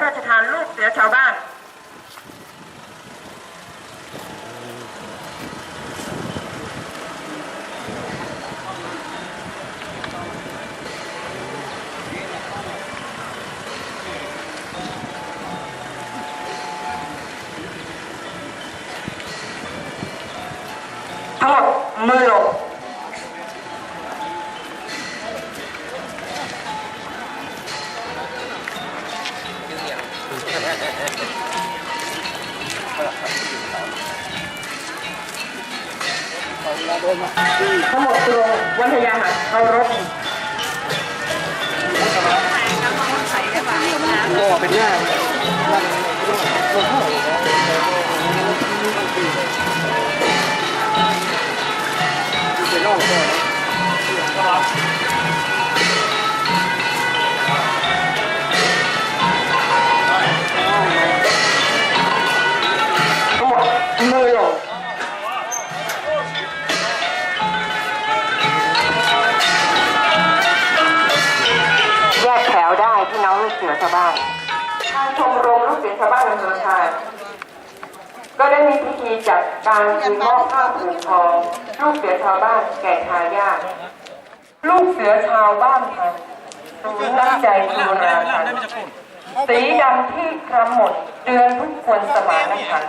ระราชทานลูกเสือชาวบ้าน ทั้งหมดตัววันทยาหารเอารถก็เป็นหน้าเป็นร่องก็ทั้ง พี่น้องลูกเสือชาวบ้านทางชมรมลูกเสือชาวบ้านอำเภอชายก็ได้มีพิธีจัดการคืนมอบผ้าผืนทอง ลูกเสือชาวบ้านแก่ทายาทลูกเสือชาวบ้านพันศูนย์น้ำใจบูราพันสีดำที่ครำหมดเตือนทุกคนสมานฉัน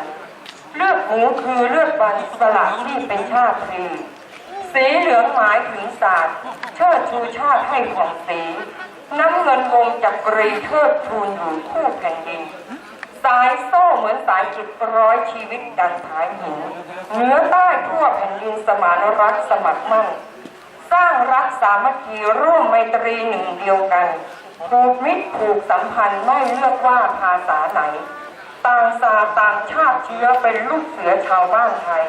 เลือดหมูคือเลือดวันสละที่เป็นชาติพีสีเหลืองหมายถึงศาสตร์เชิดชูชาติให้ของสี น้ำเงินวงจักรีเทิดทูนอยู่คู่แผ่นดิน สายโซ่เหมือนสายจิตร้อยชีวิตดังผายหินเหนือใต้ทั่วแผ่นดินสมานรักสมัครมั่น สร้างรักสามัคคีร่วมไมตรีหนึ่งเดียวกันผูกมิตรผูกสัมพันธ์ไม่เลือกว่าภาษาไหน ต่างศาติต่างชาติเชื้อเป็นลูกเสือชาวบ้านไทย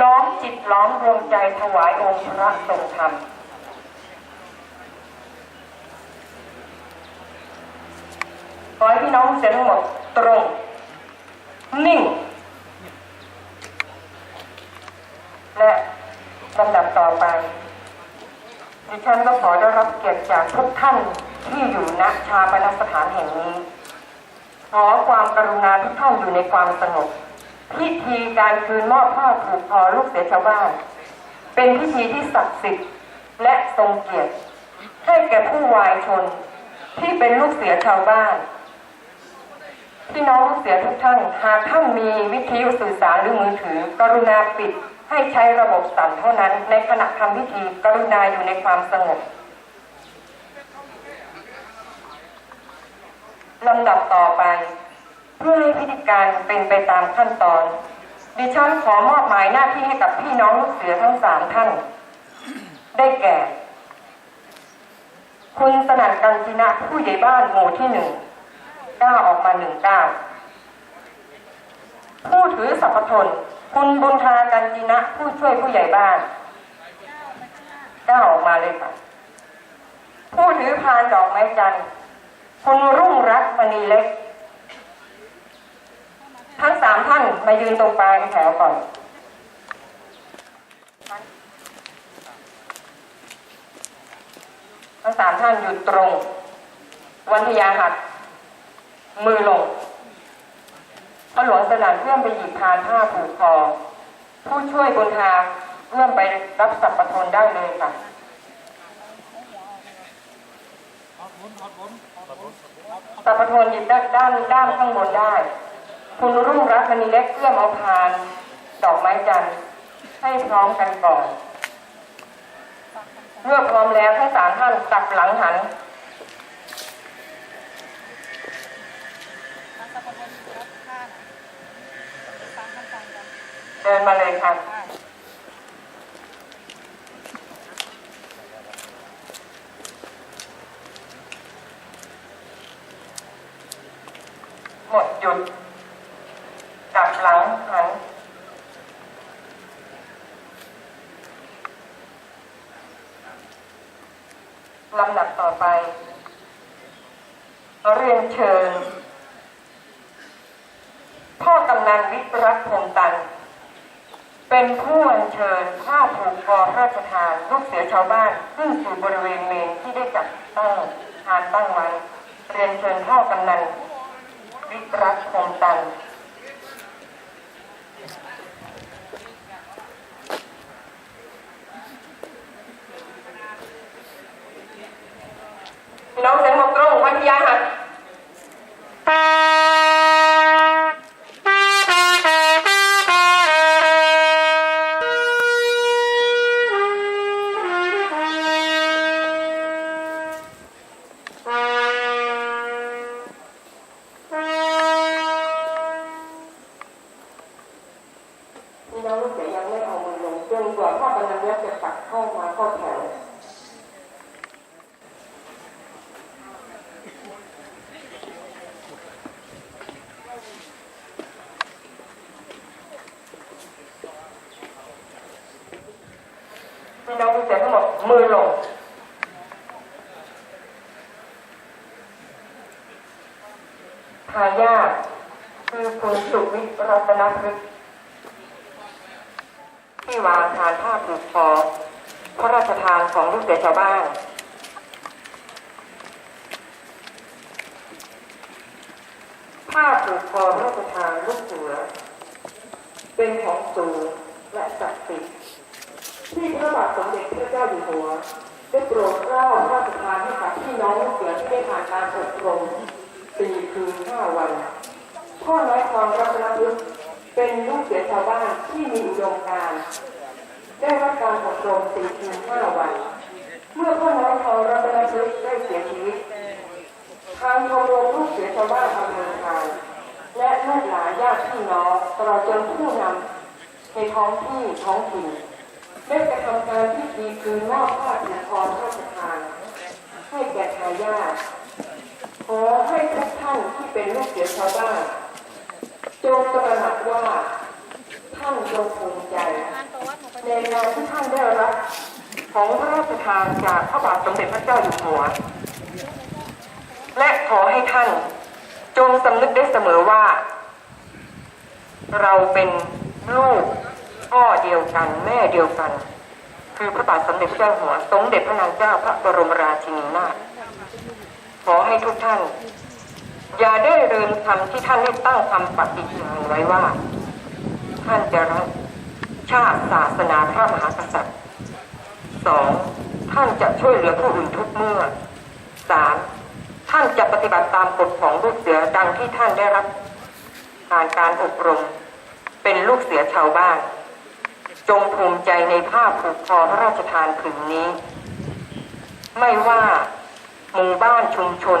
ล้อมจิตล้อมรวมใจถวายองค์พระทรงธรรม ขอให้พี่น้องเสียงหมดตรง นิ่ง และลำดับต่อไปดิฉันก็ขอได้รับเกียรติจากทุกท่านที่อยู่ณชาปนสถานแห่งนี้ ขอความกรุณาทุกท่านอยู่ในความสงบพิธีการคืนมอบผ้าผูกคอลูกเสือชาวบ้าน เป็นพิธีที่ศักดิ์สิทธิ์และทรงเกียรติให้แก่ผู้วายชนที่เป็นลูกเสือชาวบ้าน พี่น้องลูกเสือทุกท่าน หากท่านมีวิทยุสื่อสารหรือมือถือ กรุณาปิด ให้ใช้ระบบสั่นเท่านั้น ในขณะทำพิธีกรุณาอยู่ในความสงบลำดับต่อไป เพื่อให้พิธีการเป็นไปตามขั้นตอน ดิฉันขอมอบหมายหน้าที่ให้กับพี่น้องลูกเสือทั้งสามท่าน ได้แก่ คุณสนั่นกันจินะผู้ใหญ่บ้านหมู่ที่หนึ่ง ก้าออกมาหนึ่งก้าผู้ถือสัพพทนคุณบุญทากันจินะ ผู้ช่วยผู้ใหญ่บ้านก้าออกมาเลยค่ะ ผู้ถือพานดอกไม้จันทร์คุณรุ่งรัตน์มณีเล็ก ทั้งสามท่านมายืนตรงปลายแถวก่อนทั้งสามท่านหยุดตรง วันทยาหัด มือลงพระหลวงสนั่นเพื่อมไปหยิบพานผ้าผูกคอผู้ช่วยบนทางเพื่อมไปรับสัพพทนได้เลยค่ะสัพพทนหยิบด้านด้านด้านข้างบนได้ คุณรุ่งรัตน์มณีเล็กเอื้อมเอาพาน ดอกไม้จันทร์ให้พร้อมกันก่อนเมื่อพร้อมแล้วทั้งสามท่านกลับหลังหัน เดินมาเลยค่ะหมดหยุดกลับหลังหัน ลำดับต่อไป เรียนเชิญ พ่อกำนันวิรัตพงษ์ตัน เป็นผู้อัญเชิญ ผ้าผูกคอพระราชทานลูกเสือชาวบ้านขึ้นสู่บริเวณเมนที่ได้จัดตั้งทานตั้งไว้เรียนเชิญพ่อกำนันวิรัตคงตันน้องเสียงหมกตรง คุณสุวิรัตนพฤกษ์ที่วางทานผ้าผูกคอพระราชทานของลูกเสือชาวบ้านผ้าผูกคอพระราชทานลูกเสือ เป็นของสูงและศักดิ์สิทธิ์ที่พระบาทสมเด็จพระเจ้าอยู่หัวได้โปรดเกล้าพระราชทานให้กับพี่น้องลูกเสือที่ได้ผ่านการอบรมสี่คืนห้าวัน พ่อน้อยทองรัตนยุทธเป็นลูกเสือชาวบ้านที่มีอุดมการได้รับการอบรมสี่คืนห้าวัน เมื่อพ่อน้อยทองรัตนยุทธได้เสียชีวิตทางชมรมลูกเสือชาวบ้านอำเภอทานและลูกหลานญาติพี่น้องตลอดจนผู้นำในท้องที่ท้องถิ่นได้กระทำการพิธีคืนมอบผ้าผูกคอพระราชทานให้แก่ทายาทขอให้ทุกท่านที่เป็นลูกเสือชาวบ้าน จงตระหนักว่า ท่านจงภูมิใจ ในงานที่ท่านได้รับ ของพระราชทานจากพระบาทสมเด็จพระเจ้าอยู่หัว และขอให้ท่านจงสำนึกได้เสมอว่า เราเป็นลูกพ่อเดียวกัน แม่เดียวกัน คือพระบาทสมเด็จพระเจ้าอยู่หัว สมเด็จพระนางเจ้าพระบรมราชินีนาถขอให้ทุกท่าน อย่าได้ลืมคำที่ท่านได้ตั้งคำปฏิญาณไว้ว่า ท่านจะรักชาติศาสนาพระมหากษัตริย์สองท่านจะช่วยเหลือผู้อื่นทุกเมื่อสามท่านจะปฏิบัติตามกฎของลูกเสือดังที่ท่านได้รับผ่านการอบรม เป็นลูกเสือชาวบ้าน จงภูมิใจในผ้าผูกคอพระราชทานผืนนี้ ไม่ว่าหมู่บ้านชุมชน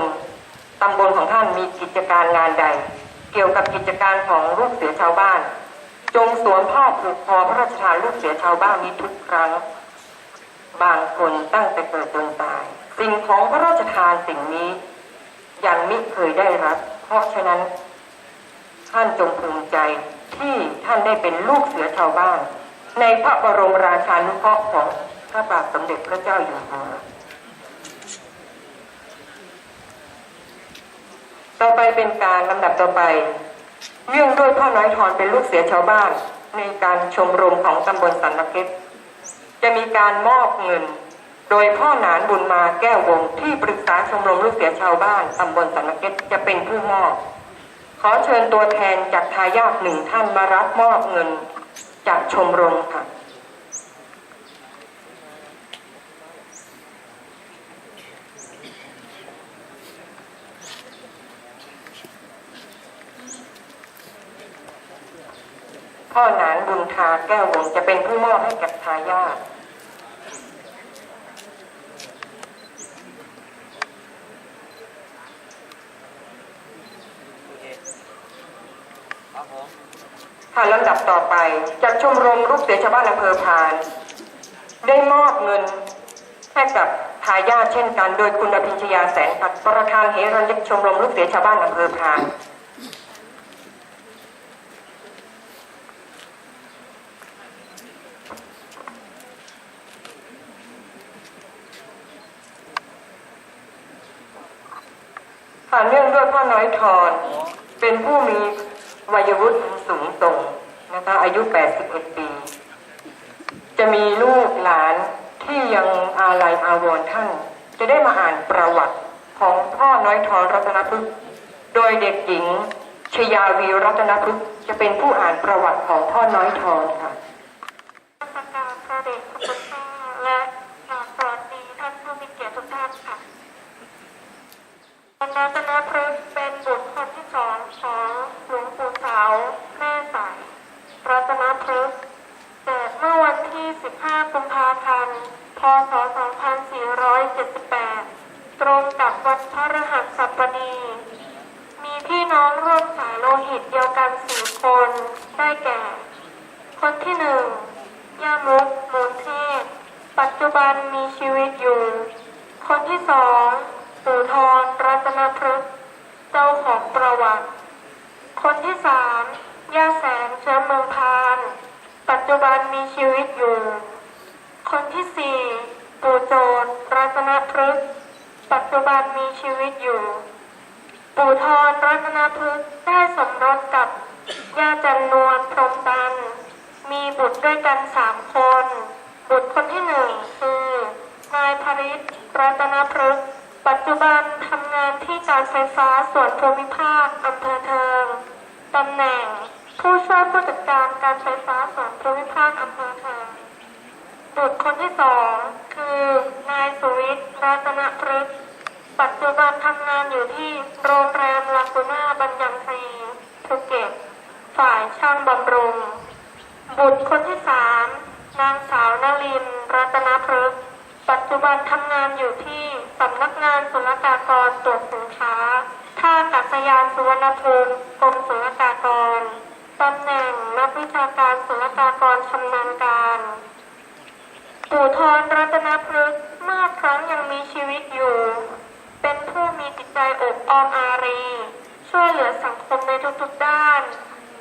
ตำบลของท่านมีกิจการงานใด เกี่ยวกับกิจการของลูกเสือชาวบ้าน จงสวมผ้าผูกคอพระราชทานลูกเสือชาวบ้านนี้ทุกครั้ง บางคนตั้งแต่เกิดจนตาย สิ่งของพระราชทานสิ่งนี้ยังไม่เคยได้รับ เพราะฉะนั้น ท่านจงภูมิใจที่ท่านได้เป็นลูกเสือชาวบ้าน ในพระบรมราชานุเคราะห์ของพระบาทสมเด็จพระเจ้าอยู่หัว ต่อไปเป็นการลำดับต่อไปเนื่องด้วยพ่อน้อยทอนเป็นลูกเสือชาวบ้าน ในการชมรมของตำบลสันนเพชรจะมีการมอบเงิน โดยพ่อหนานบุญมาแก้ววงที่ปรึกษาชมรมลูกเสือชาวบ้านตำบลสันนเพชรจะเป็นผู้มอบ ขอเชิญตัวแทนจากทายาทหนึ่งท่านมารับมอบเงิน จากชมรมค่ะ พ่อหนานบุญทาแก้ววงจะเป็นผู้มอบให้กับทายาทครับผมค่ะลำดับต่อไปจากชมรมลูกเสือชาวบ้านอำเภอพาน ได้มอบเงินให้กับทายาทเช่นกัน โดยคุณอภิชยาแสนปัดประธานเหรัญยิกชมรมลูกเสือชาวบ้านอำเภอพาน ค่ะเนื่องด้วย พ่อน้อยทอนเป็นผู้มีวัยวุฒิสูงส่งนะคะอายุ 81 ปี จะมีลูกหลานที่ยังอาลัยอาวรณ์ท่าน จะได้มาอ่านประวัติของพ่อน้อยทอนรัตนพฤกษ์โดยเด็กหญิงชยาวีรัตนพฤกษ์จะเป็นผู้อ่านประวัติของพ่อน้อยทองค่ะพระเดชพระคุณเจ้าและกราบสวัสดีท่านผู้มีเกียรติทุกท่านค่ะบรรณาตนาพฤก รัตนพฤกษ์เกิดเมื่อวันที่ 15 กุมภาพันธ์ พศ 2478 ตรงกับวันพระรหัสบดี มีพี่น้องร่วมสายโลหิตเดียวกันสี่คน ได้แก่ คนที่หนึ่งย่ามุกมูลเทพปัจจุบันมีชีวิตอยู่ คนที่สองปู่ทรรัตนพฤกษ์เจ้าของประวัติ คนที่สาม ย่าแสงเชื้อเมืองพาน ปัจจุบันมีชีวิตอยู่ คนที่สี่ปู่โจรรัตนพฤกษ์ปัจจุบันมีชีวิตอยู่ ปู่ทรรัตนพฤกษ์ได้สมรสกับย่าจันนวลพรหมตัน มีบุตรด้วยกันสามคน บุตรคนที่หนึ่งคือนายพริตรัตนพฤกษ์ปัจจุบันทำงานที่การไฟฟ้าส่วนภูมิภาคอำเภอเทิงตำแหน่ง ผู้ช่วยผู้จัดการการไฟฟ้าส่วนภูมิภาคอำเภอเทิงบุตรคนที่สองคือนายสุวิทย์รัตนพฤกษ์ปัจจุบันทำงานอยู่ที่โรงแรมลากูน่าบัญญังซีภูเก็ต ฝ่ายช่างบำรุง บุตรคนที่สามนางสาวนลินรัตนพฤกษ์ปัจจุบันทำงานอยู่ที่สำนักงานศุลกากรตรวจสินค้าท่าอากาศยานสุวรรณภูมิกรมศุลกากร ตำแหน่งนักวิชาการศุลกากรชำนาญการปู่ทรรัตนพฤกษ์เมื่อครั้งยังมีชีวิตอยู่ เป็นผู้มีจิตใจอบอ้อมอารี ช่วยเหลือสังคมในทุกๆด้าน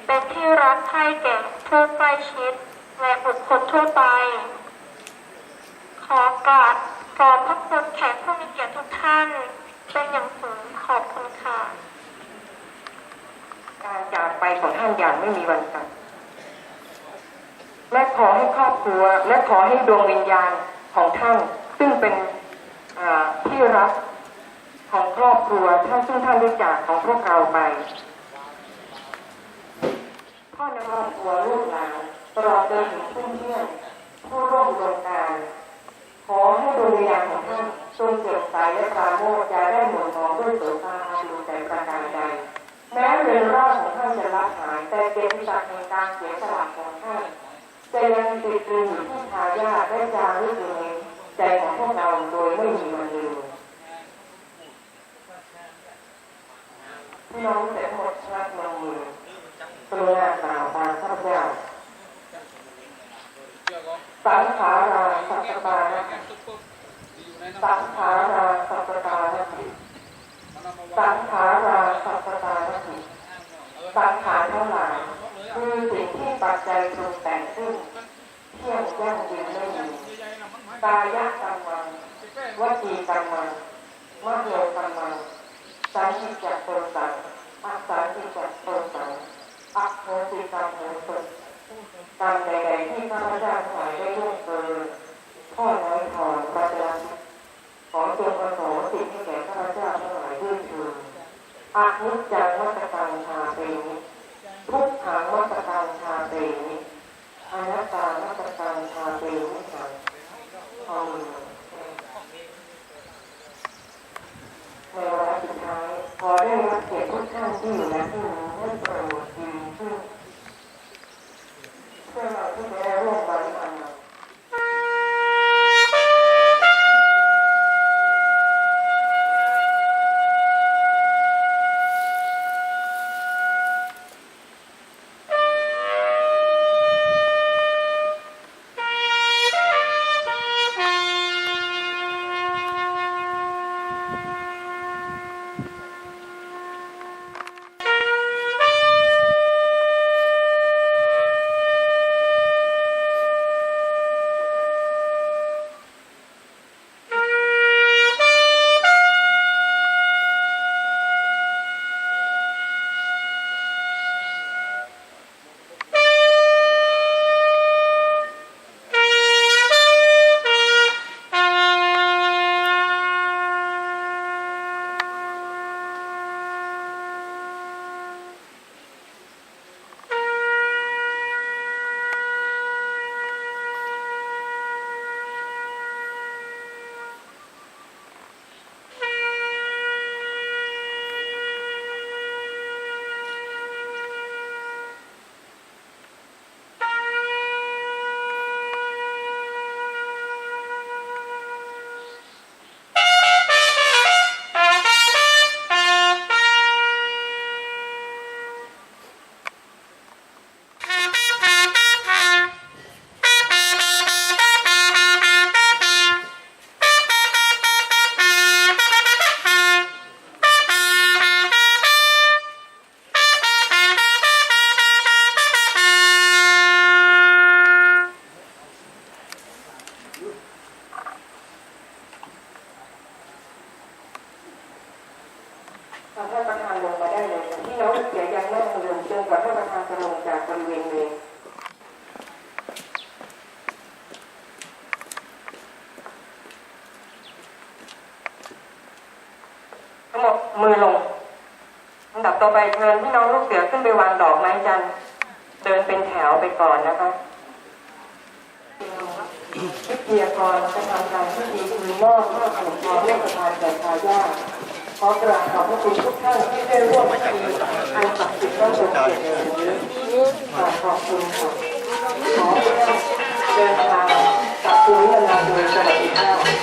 เป็นที่รักใคร่แก่ผู้ใกล้ชิด และบุคคลทั่วไป ขอกราบขอบพระคุณแขกผู้มีเกียรติทุกท่าน เป็นอย่างสูงขอบคุณค่ะ การจากไปของท่านอย่างไม่มีวันกลับและขอให้ครอบครัว และขอให้ดวงวิญญาณของท่าน ซึ่งเป็นที่รักของครอบครัวท่านซึ่งท่านได้จากของพวกเราไปพ่อนครอบครัวลูกหลานตลอดจนถึงเพื่อนๆผู้ร่วมอุดมการขอให้ดวงวิญญาณของท่านจงเกิดใสและปราโมทย์อย่าได้หมุนมองด้วยโสภาดูแต่ประการใดแม้เรือนร่า แต่เกณฑ์จากแห่งการเสียสละของท่านจะยังติดตรึงอยู่ที่ทายาทและจารึกอยู่ในใจของพวกเราโดยไม่มีวันลืมพี่น้องแต่หมดรักลงมือกรุณากล่าวตามข้าพเจ้าสังขาราสัพพตานะสังขาราสัพพตานะสังขาราสัพพตานะ สังขารทั้งหลายคือสิ่งที่ปัจจัยปรุงแต่งขึ้นเที่ยงยั่งยืนไม่มีกายกรรมังวจีกรรมังมโนกรรมังสันติจักโตสังอัสสันติจักโตสังอัโหสิกรรมโหสุกรรมใดๆที่ข้าพเจ้าทั้งหลายได้ล่วงเกินพ่อน้อยถอนประจำขอจงประสงค์สิ่งที่แก่ข้าพเจ้าทั้งหลายด้วยเถิด อานิจจังวัตตังชาเตมิทุกขังวัตตังชาเตมิอนัตตาวัตตังชาเตมิสังขอมือในเวลาสุดท้ายขอได้รับเกียรติทุกท่านที่อยู่ณที่นี้ให้โปรดยืนขึ้นเพื่อเราที่จะได้ร่วมบริกรร จนกว่าท่านประธานจะลงจากบริเวณเวรทั้งหมดมือลงอันดับต่อไปเชิญพี่น้องลูกเสือขึ้นไปวางดอกไม้จันทร์เดินเป็นแถวไปก่อนนะคะวิทยากรจะทำการพิธีคือมอบผ้าขนมทองเรียกประทานแก่ทายาท ขอกราบขอบพระคุณทุกท่านที่ได้ร่วมพิธีอันศักดิ์สิทธิ์ต้อสมเกียรติในวันนี้ขอขอบคุณขอเดินทางกลับคุณมิลนาโดยสวัสดิภาพ